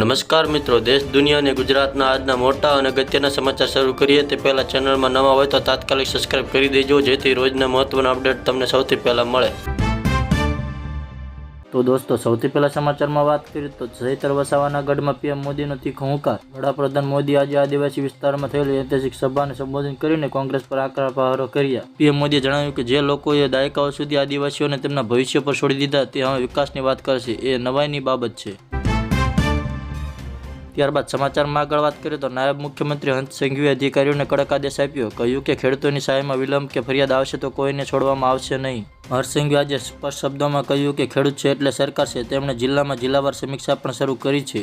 નમસ્કાર મિત્રો, દેશ, દુનિયા અને ગુજરાતના આજના મોટા અને અગત્યના સમાચાર શરૂ કરીએ તે પહેલાં ચેનલમાં નવા હોય તો તાત્કાલિક સબસ્ક્રાઇબ કરી દેજો, જેથી રોજના મહત્વના અપડેટ તમને સૌથી પહેલાં મળે. તો દોસ્તો, સૌથી પહેલા સમાચારમાં વાત કરીએ તો ચૈતર વસાવાના ગઢમાં પીએમ મોદીનો તીખો હુંકાર. વડાપ્રધાન મોદી આજે આદિવાસી વિસ્તારમાં થયેલી ઐતિહાસિક સભાને સંબોધન કરીને કોંગ્રેસ પર આકરા પ્રહારો કર્યા. પીએમ મોદીએ જણાવ્યું કે જે લોકોએ દાયકાઓ સુધી આદિવાસીઓને તેમના ભવિષ્ય પર છોડી દીધા, તે હવે વિકાસની વાત કરશે. એ નવાઈની બાબત છે. ત્યારબાદ સમાચારમાં આગળ વાત કરીએ તો નાયબ મુખ્યમંત્રી હંસ સંઘવીએ અધિકારીઓને કડક આદેશ આપ્યો, કહ્યું કે ખેડૂતોની સહાયમાં વિલંબ કે ફરિયાદ આવશે તો કોઈને છોડવામાં આવશે નહીં. હરસિંઘે આજે સ્પષ્ટ શબ્દોમાં કહ્યું કે ખેડૂત છે એટલે સરકાર છે, તેમણે જિલ્લામાં જિલ્લાવાર સમીક્ષા પણ શરૂ કરી છે.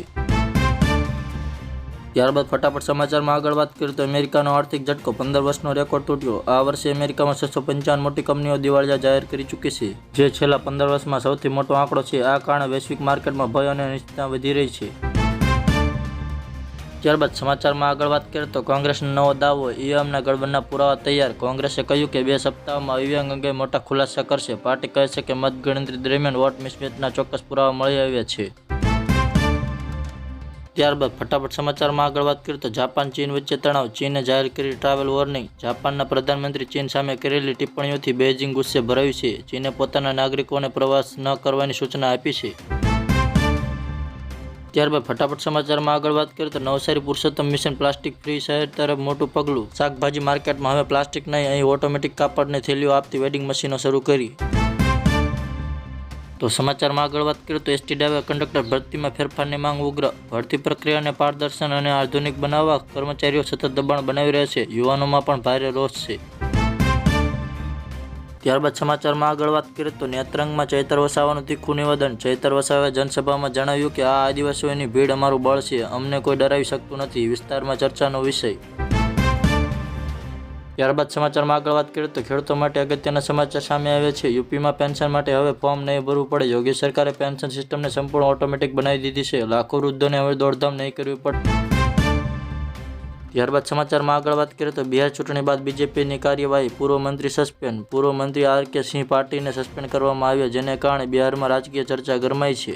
ત્યારબાદ ફટાફટ સમાચારમાં આગળ વાત કરીએ તો અમેરિકાનો આર્થિક ઝટકો, પંદર વર્ષનો રેકોર્ડ તૂટ્યો. આ વર્ષે અમેરિકામાં છસો પંચાવન મોટી કંપનીઓ દિવાળિયા જાહેર કરી ચૂકી છે, જે છેલ્લા પંદર વર્ષમાં સૌથી મોટો આંકડો છે. આ કારણે વૈશ્વિક માર્કેટમાં ભય અને અનિશ્ચિતતા વધી રહી છે. ત્યારબાદ સમાચારમાં આગળ વાત કરીએ તો કોંગ્રેસનો નવો દાવો ઈવીએમના ગડબડના પુરાવા તૈયાર. કોંગ્રેસે કહ્યું કે બે સપ્તાહમાં ઈવીએમ અંગે મોટા ખુલાસા કરશે. પાર્ટી કહે છે કે મતગણતરી દરમિયાન વોટ મિસમેચના ચોક્કસ પુરાવા મળી આવ્યા છે. ત્યારબાદ ફટાફટ સમાચારમાં આગળ વાત કરીએ તો જાપાન ચીન વચ્ચે તણાવ. ચીને જાહેર કરી ટ્રાવેલ વોર્નિંગ જાપાનના પ્રધાનમંત્રી ચીન સામે કરેલી ટિપ્પણીઓથી બેઇજિંગ ગુસ્સે ભરાયું છે. ચીને પોતાના નાગરિકોને પ્રવાસ ન કરવાની સૂચના આપી છે. ત્યારબાદ ફટાફટ સમાચારમાં આગળ વાત કરીએ તો Navsari Purushottam mission plastic free શહેર તરફ મોટું પગલું. શાકભાજી માર્કેટમાં હવે પ્લાસ્ટિક નહીં, અહીં ઓટોમેટિક કાપડની થેલીઓ આપતી વેડિંગ મશીનો શરૂ કરી. તો સમાચારમાં આગળ વાત કરીએ તો એસટી ડ્રાઈવર કંડક્ટર ભરતીમાં ફેરફારની માંગ ઉગ્ર. ભરતી પ્રક્રિયાને પારદર્શન અને આધુનિક બનાવવા કર્મચારીઓ સતત દબાણ બનાવી રહ્યા છે. યુવાનોમાં પણ ભારે રોષ છે. ત્યારબાદ સમાચારમાં આગળ વાત કરીએ તો નેત્રંગમાં ચૈતર વસાવાનું તીખું નિવેદન. ચૈતર વસાવે જનસભામાં જણાવ્યું કે આ આદિવાસીઓની ભીડ અમારું બળ છે, અમને કોઈ ડરાવી શકતું નથી, વિસ્તારમાં ચર્ચાનો વિષય. ત્યારબાદ સમાચારમાં આગળ વાત કરીએ તો ખેડૂતો માટે અગત્યના સમાચાર સામે આવ્યા છે. યુપીમાં પેન્શન માટે હવે ફોર્મ નહીં ભરવું પડે. યોગી સરકારે પેન્શન સિસ્ટમને સંપૂર્ણ ઓટોમેટિક બનાવી દીધી છે. લાખો વૃદ્ધોને હવે દોડધામ નહીં કરવી પડે ત્યારબાદ સમાચારમાં આગળ વાત કરીએ તો બિહાર ચૂંટણી બાદ બીજેપીની કાર્યવાહી, પૂર્વ મંત્રી સસ્પેન્ડ. પૂર્વ મંત્રી આર કે સિંહ પાર્ટીને સસ્પેન્ડ કરવામાં આવ્યા, જેને કારણે બિહારમાં રાજકીય ચર્ચા ગરમાઈ છે.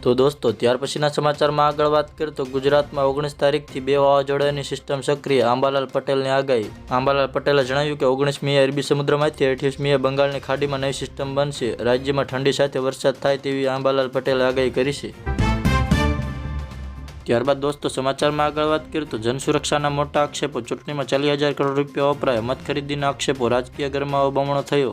તો દોસ્તો, ત્યાર પછીના સમાચારમાં આગળ વાત કરીએ તો ગુજરાતમાં ઓગણીસ તારીખથી બે વાવાઝોડાની સિસ્ટમ સક્રિય. આંબાલાલ પટેલની આગાહી. આંબાલાલ પટેલે જણાવ્યું કે ઓગણીસમીએ અરબી સમુદ્રમાંથી અઠ્યાવીસમીએ બંગાળની ખાડીમાં નવી સિસ્ટમ બનશે. રાજ્યમાં ઠંડી સાથે વરસાદ થાય તેવી આંબાલાલ પટેલે આગાહી કરી છે. ત્યારબાદ દોસ્તો, સમાચારમાં આગળ વાત કરીએ તો જનસુરક્ષાના મોટા આક્ષેપો. ચૂંટણીમાં ચાલીસ હજાર કરોડ રૂપિયા વપરાય. મત ખરીદીના આક્ષેપો. રાજકીય ગરમાવો બમણો થયો.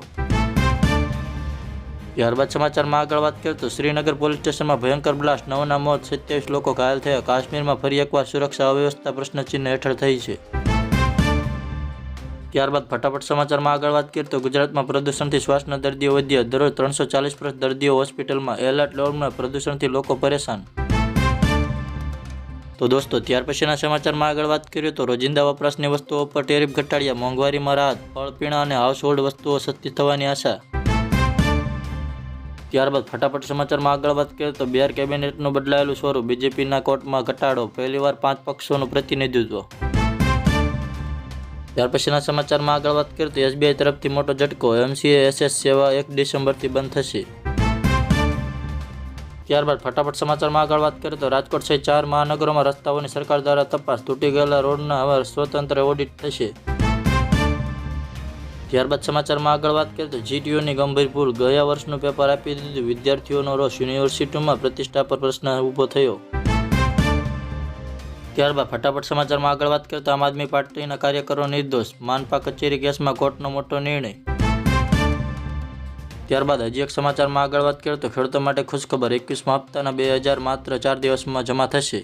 ત્યારબાદ સમાચારમાં આગળ વાત કરીએ તો શ્રીનગર પોલીસ સ્ટેશનમાં ભયંકર બ્લાસ્ટ. નવના મોત, સત્યાવીસ લોકો ઘાયલ થયા. કાશ્મીરમાં ફરી એકવાર સુરક્ષા અવ્યવસ્થા પ્રશ્નચિહ્ન હેઠળ થઈ છે. ત્યારબાદ ફટાફટ સમાચારમાં આગળ વાત કરીએ તો ગુજરાતમાં પ્રદૂષણથી શ્વાસના દર્દીઓ વધ્યા. દરરોજ ત્રણસો ચાલીસ દર્દીઓ હોસ્પિટલમાં. એલર્ટ લેવલમાં પ્રદૂષણથી લોકો પરેશાન. તો દોસ્તો, ત્યાર પછીના સમાચારમાં આગળ વાત કરીએ તો રોજિંદા વપરાશની વસ્તુઓ પર ટેરિફ ઘટાડ્યા મોંઘવારીમાં રાહત ફળ પીણા અને હાઉસહોલ્ડ વસ્તુઓ સસ્તી થવાની આશા. ત્યારબાદ ફટાફટ સમાચારમાં આગળ વાત કરીએ તો બિહાર કેબિનેટનું બદલાયેલું સ્વરૂપ બીજેપીના કોર્ટમાં ઘટાડો, પહેલીવાર પાંચ પક્ષોનું પ્રતિનિધિત્વ. ત્યાર પછીના સમાચારમાં આગળ વાત કરીએ તો એસબીઆઈ તરફથી મોટો ઝટકો, એમસીએ એસએસ સેવા એક ડિસેમ્બરથી બંધ થશે. ત્યારબાદ ફટાફટ સમાચારમાં આગળ વાત કરીએ તો રાજકોટ સહિત ચાર મહાનગરોમાં રસ્તાઓની સરકાર દ્વારા તપાસ તૂટી ગયેલા રોડના હવે સ્વતંત્ર ઓડિટ થશે. ત્યારબાદ સમાચારમાં આગળ વાત કરીએ તો જીટીયુની ગંભીર ભૂલ. ગયા વર્ષનું પેપર આપી દીધું. વિદ્યાર્થીઓનો રોષ યુનિવર્સિટીમાં પ્રતિષ્ઠા પર પ્રશ્ન ઊભો થયો. ત્યારબાદ ફટાફટ સમાચારમાં આગળ વાત કરીએ તો આમ આદમી પાર્ટીના કાર્યકરો નિર્દોષ. માનપા કચેરી કેસમાં કોર્ટનો મોટો નિર્ણય. ત્યારબાદ હજી એક સમાચારમાં આગળ વાત કરીએ તો ખેડૂતો માટે ખુશખબર એકવીસમાં હપ્તાના બે હજાર માત્ર ચાર દિવસમાં જમા થશે.